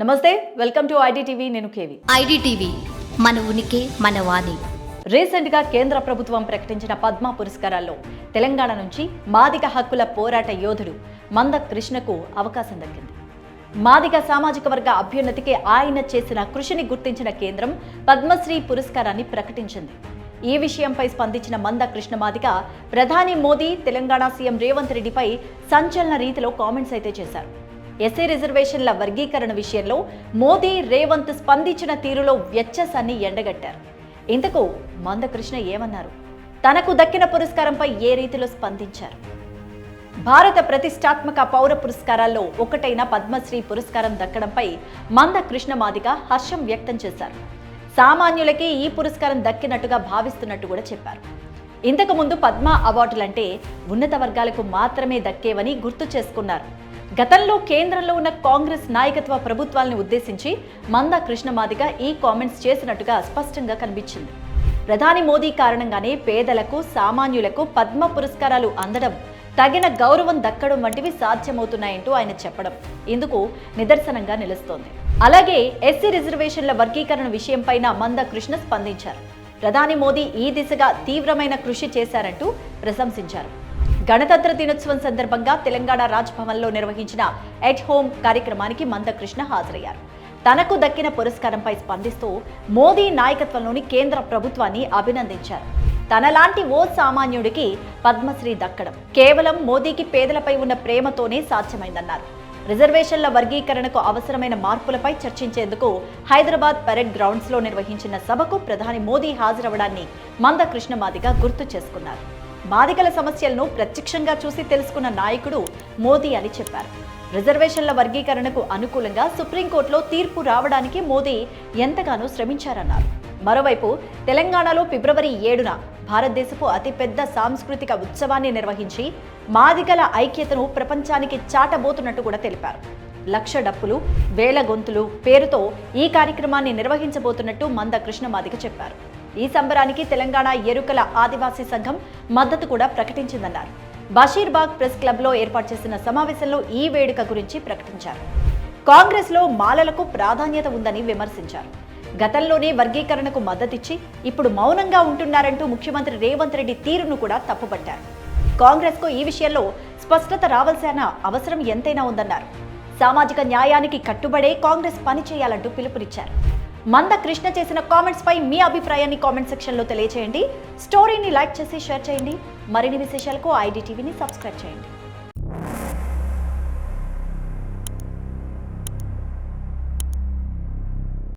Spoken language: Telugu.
నమస్తే వెల్కమ్ టు ఐడిటీవీ నేను కేవి. ఐడిటీవీ మన ఉనికి మన వాణి. రీసెంట్గా కేంద్ర ప్రభుత్వం ప్రకటించిన పద్మ పురస్కారాల్లో తెలంగాణ నుంచి మాదిగ హక్కుల పోరాట యోధుడు మంద కృష్ణకు అవకాశం దక్కింది. మాదిగ సామాజిక వర్గ అభ్యున్నతికి ఆయన చేసిన కృషిని గుర్తించిన కేంద్రం పద్మశ్రీ పురస్కారాన్ని ప్రకటించింది. ఈ విషయంపై స్పందించిన మంద కృష్ణ మాదిగ ప్రధాని మోదీ తెలంగాణ సీఎం రేవంత్ రెడ్డిపై సంచలన రీతిలో కామెంట్స్ అయితే చేశారు. ఎస్సీ రిజర్వేషన్ల వర్గీకరణ విషయంలో మోదీ రేవంత్ స్పందించిన తీరులో వ్యత్యాసాన్ని ఎండగట్టారు. ఇంతకు మందకృష్ణ ఏమన్నారు? తనకు దక్కిన పురస్కారంపై ఏ రీతిలో స్పందించారు? భారత ప్రతిష్టాత్మక పౌర పురస్కారాల్లో ఒకటైన పద్మశ్రీ పురస్కారం దక్కడంపై మంద కృష్ణ మాదిక హర్షం వ్యక్తం చేశారు. సామాన్యులకి ఈ పురస్కారం దక్కినట్టుగా భావిస్తున్నట్టు కూడా చెప్పారు. ఇంతకుముందు పద్మ అవార్డులంటే ఉన్నత వర్గాలకు మాత్రమే దక్కేవని గుర్తు చేసుకున్నారు. గతంలో కేంద్రంలో ఉన్న కాంగ్రెస్ నాయకత్వ ప్రభుత్వాలను ఉద్దేశించి మంద కృష్ణమాదిగ ఈ కామెంట్స్ చేసినట్టుగా స్పష్టంగా కనిపించింది. ప్రధాని మోదీ కారణంగానే పేదలకు సామాన్యులకు పద్మ పురస్కారాలు అందడం తగిన గౌరవం దక్కడం వంటివి సాధ్యమవుతున్నాయంటూ ఆయన చెప్పడం ఇందుకు నిదర్శనంగా నిలుస్తోంది. అలాగే ఎస్సీ రిజర్వేషన్ల వర్గీకరణ విషయంపైన మంద కృష్ణ స్పందించారు. ప్రధాని మోదీ ఈ దిశగా తీవ్రమైన కృషి చేశారంటూ ప్రశంసించారు. గణతంత్ర దినోత్సవం సందర్భంగా తెలంగాణ రాజ్భవన్లో నిర్వహించిన ఎట్ హోమ్ కార్యక్రమానికి మందకృష్ణ హాజరయ్యారు. తనకు దక్కిన పురస్కారంపై స్పందిస్తూ మోదీ నాయకత్వంలోని కేంద్ర ప్రభుత్వాన్ని అభినందించారు. తనలాంటి ఓ సామాన్యుడికి పద్మశ్రీ దక్కడం కేవలం మోదీకి పేదలపై ఉన్న ప్రేమతోనే సాధ్యమైందన్నారు. రిజర్వేషన్ల వర్గీకరణకు అవసరమైన మార్పులపై చర్చించేందుకు హైదరాబాద్ పరేడ్ గ్రౌండ్స్లో నిర్వహించిన సభకు ప్రధాని మోదీ హాజరవడాన్ని మందకృష్ణ మాదిగా గుర్తు చేసుకున్నారు. బాధికల సమస్యలను ప్రత్యక్షంగా చూసి తెలుసుకున్న నాయకుడు మోదీ అని చెప్పారు. రిజర్వేషన్ల వర్గీకరణకు అనుకూలంగా సుప్రీంకోర్టులో తీర్పు రావడానికి మోదీ ఎంతగానో శ్రమించారన్నారు. మరోవైపు తెలంగాణలో ఫిబ్రవరి ఏడున భారతదేశపు అతిపెద్ద సాంస్కృతిక ఉత్సవాన్ని నిర్వహించి మాదిగల ఐక్యతను ప్రపంచానికి చాటబోతున్నట్టు కూడా తెలిపారు. లక్ష డప్పులు వేల గొంతులు పేరుతో ఈ కార్యక్రమాన్ని నిర్వహించబోతున్నట్టు మంద కృష్ణ మాదిగ చెప్పారు. ఈ సంబరానికి తెలంగాణ ఎరుకల ఆదివాసీ సంఘం మద్దతు కూడా ప్రకటించిందన్నారు. బషీర్బాగ్ ప్రెస్ క్లబ్లో ఏర్పాటు చేసిన సమావేశంలో ఈ వేడుక గురించి ప్రకటించారు. కాంగ్రెస్లో మాలలకు ప్రాధాన్యత ఉందని విమర్శించారు. గతంలోనే వర్గీకరణకు మద్దతిచ్చి ఇప్పుడు మౌనంగా ఉంటున్నారంటూ ముఖ్యమంత్రి రేవంత్ రెడ్డి తీరును కూడా తప్పుపట్టారు. కాంగ్రెస్కు ఈ విషయంలో స్పష్టత రావాల్సిన అవసరం ఎంతైనా ఉందన్నారు. సామాజిక న్యాయానికి కట్టుబడే కాంగ్రెస్ పని చేయాలంటూ పిలుపునిచ్చారు. మంద కృష్ణ చేసిన కామెంట్స్ పై మీ అభిప్రాయాన్ని కామెంట్ సెక్షన్లో తెలియచేయండి. స్టోరీని లైక్ చేసి షేర్ చేయండి. మరిన్ని విశేషాలకు ఐడి టీవీని సబ్స్క్రైబ్ చేయండి.